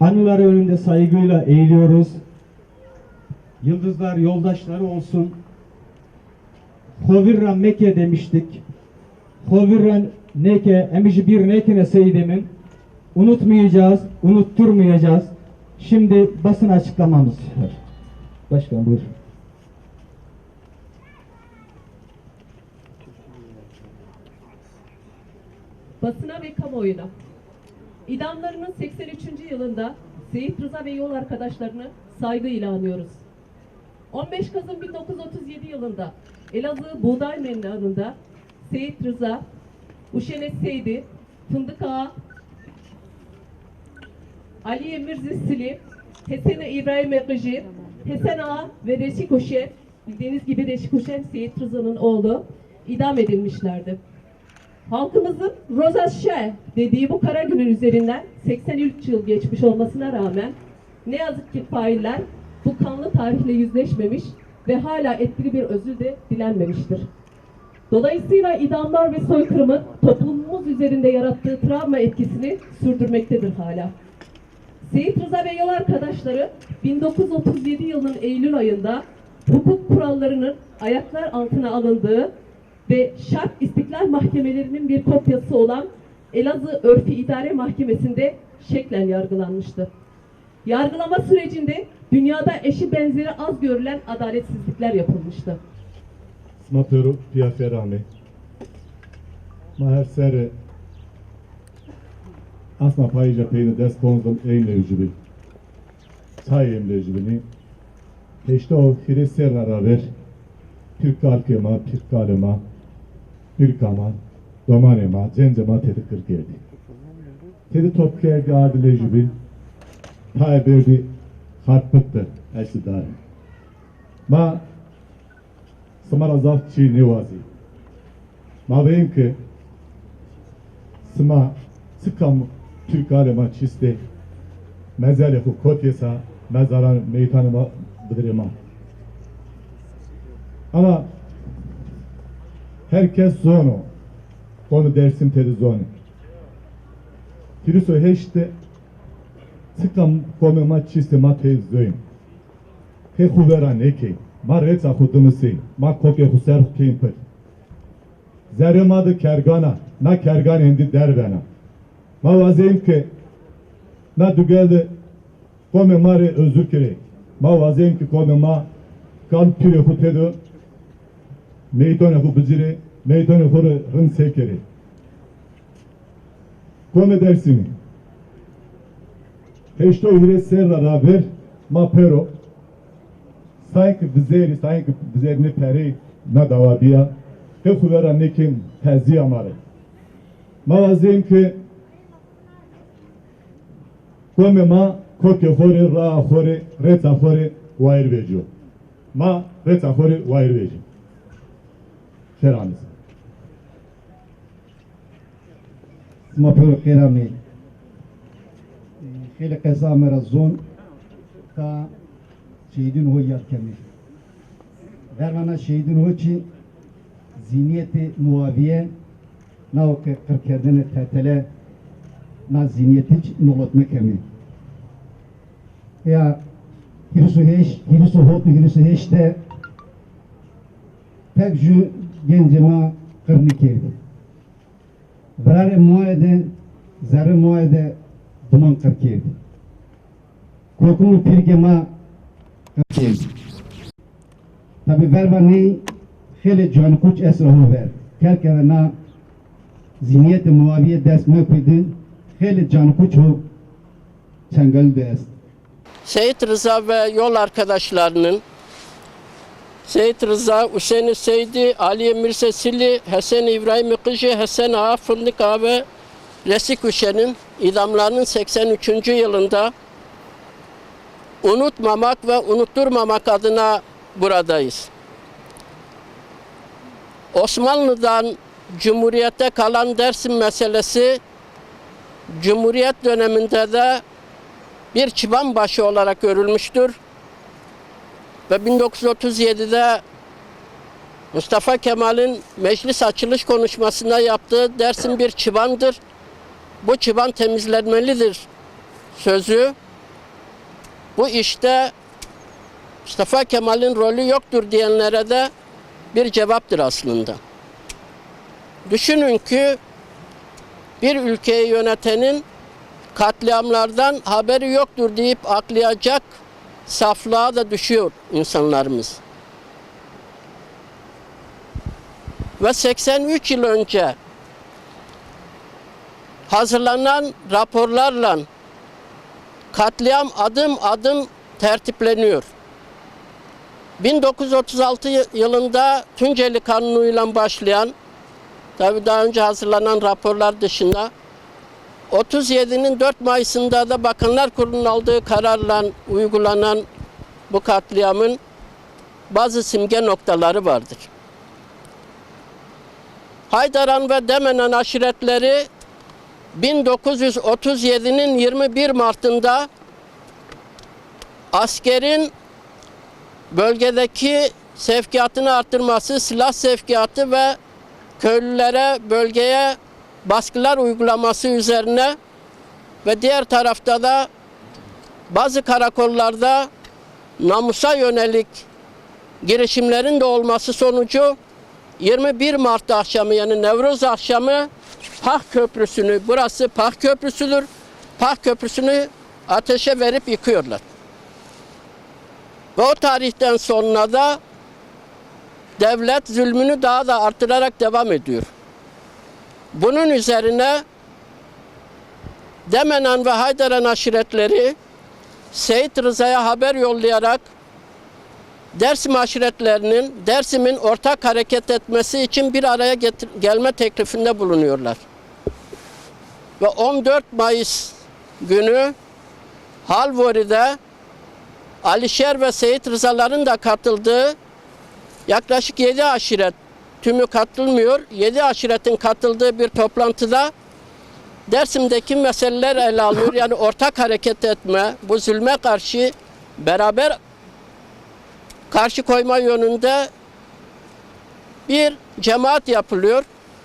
Anıları önünde saygıyla eğiliyoruz. Yıldızlar yoldaşları olsun. Hovirra Mekke demiştik. Hovirra neke, emişi bir nekine seydemin. Unutmayacağız, unutturmayacağız. Şimdi basın açıklamamız. Başkan buyur. basına ve kamuoyuna. İdamlarının 83. yılında Seyit Rıza ve yol arkadaşlarını saygıyla anıyoruz. 15 Kasım 1937 yılında Elazığ Buğday Meydanı'nda Seyit Rıza, Uşenet Seydi, Fındık Ağa, Ali Emir Zissili, Hesen İbrahim Ekıcı, Hesen Ağa ve Reşik Uşen, bildiğiniz gibi Reşik Uşen Seyit Rıza'nın oğlu idam edilmişlerdi. Halkımızın Rozaşe dediği bu kara günün üzerinden 83 yıl geçmiş olmasına rağmen ne yazık ki failler bu kanlı tarihle yüzleşmemiş ve hala etkili bir özür de dilenmemiştir. Dolayısıyla idamlar ve soykırımın toplumumuz üzerinde yarattığı travma etkisini sürdürmektedir hala. Seyit Rıza ve yol arkadaşları 1937 yılının Eylül ayında hukuk kurallarının ayaklar altına alındığı ve şart istiklal mahkemelerinin bir kopyası olan Elazığ Örfi İdare Mahkemesi'nde şeklen yargılanmıştı. Yargılama sürecinde dünyada eşi benzeri az görülen adaletsizlikler yapılmıştı. Smaturu piaferame. Ma her sere asma payıca peyni dest bonzum eyle ücübü. Çay emle ücübünü. İşte o hire serra ver. Türk kalkıma, Türk kalıma, Türk ama, domanema, cencema tedi kır geldi. Tedi top geldi adile ücübü. Tay berdi harpıttı. Eşli darim. Ma Smara zaf çi nevazi. Ma veyim ki Sma sıkam Türk alema çiste mezele hu kotyesa mezaran meytanıma bıdırıma. Ama herkes zono. Konu dersim tedi zoni. Kiriso heşte sıkam kome ma çiste ma tez zoyim. He huvera neke. Ma reca hudumu se. Ma koke huser hukein per. Zerremadı kergana. Na kergan endi derbena. Ma vazeyim ki na dügeldi kome mare özür kere. Ma vazeyim ki kome ma kan pire hutedu meydana hu bıcire meydana hu rın sekere. Kome dersimi. Heşto hire serra raber ma pero sanki bizleri sanki bizlerini peri na davabiya ke khuvera nekim tezi amare mavazim ki kome ma koke khore ra khore reta khore wair vejo ma reta khore wair vejo Şeranis. مطلوب قرامي خیلی قضا مرا زون تا شهیدین هو یاد کمی درمانا شهیدین هو چی زینیت muaviye na o که قر کردن تتله na zihniyeti hiç nolotma kemi ya hirisu heş hirisu hotu hirisu heş de pek ju gencema kırnı kerdi Birer muayede, zerre muayede duman kırkiydi. Kokumu pirgema kırkiydi. Tabi verba ne خیلی جان کوچ اسرهو ver. Kerkeve na zihniyet muaviye dest mepidin خیلی can kuç ho çengel dest. Seyit Rıza ve yol arkadaşlarının Seyit Rıza, Hüseyin Seydi, Ali Emir Sesili, Hasan İbrahim Kıcı, Hasan Ağa, Fındık Ağa ve Resik Hüseyin'in idamlarının 83. yılında unutmamak ve unutturmamak adına buradayız. Osmanlı'dan Cumhuriyete kalan Dersim meselesi Cumhuriyet döneminde de bir çıban başı olarak görülmüştür. Ve 1937'de Mustafa Kemal'in meclis açılış konuşmasında yaptığı dersin bir çıbandır. Bu çıban temizlenmelidir sözü bu işte Mustafa Kemal'in rolü yoktur diyenlere de bir cevaptır aslında. Düşünün ki bir ülkeyi yönetenin katliamlardan haberi yoktur deyip aklayacak saflığa da düşüyor insanlarımız. Ve 83 yıl önce hazırlanan raporlarla katliam adım adım tertipleniyor. 1936 yılında Tunceli Kanunu'yla başlayan, tabi daha önce hazırlanan raporlar dışında 37'nin 4 Mayıs'ında da Bakanlar Kurulu'nun aldığı kararla uygulanan bu katliamın bazı simge noktaları vardır. Haydaran ve Demenen aşiretleri 1937'nin 21 Mart'ında askerin bölgedeki sevkiyatını arttırması, silah sevkiyatı ve köylülere, bölgeye baskılar uygulaması üzerine ve diğer tarafta da bazı karakollarda namusa yönelik girişimlerin de olması sonucu 21 Mart akşamı yani Nevruz akşamı Pah Köprüsü'nü, burası Pah Köprüsü'dür. Pah Köprüsü'nü ateşe verip yıkıyorlar. Ve o tarihten sonra da devlet zulmünü daha da artırarak devam ediyor. Bunun üzerine Demenan ve Haydaran aşiretleri Seyit Rıza'ya haber yollayarak Dersim aşiretlerinin Dersim'in ortak hareket etmesi için bir araya getir- gelme teklifinde bulunuyorlar. Ve 14 Mayıs günü Halvori'de Alişer ve Seyit Rızaların da katıldığı yaklaşık 7 aşiret tümü katılmıyor. 7 aşiretin katıldığı bir toplantıda Dersim'deki meseleler ele alınıyor. Yani ortak hareket etme, bu zulme karşı beraber karşı koyma yönünde bir cemaat yapılıyor.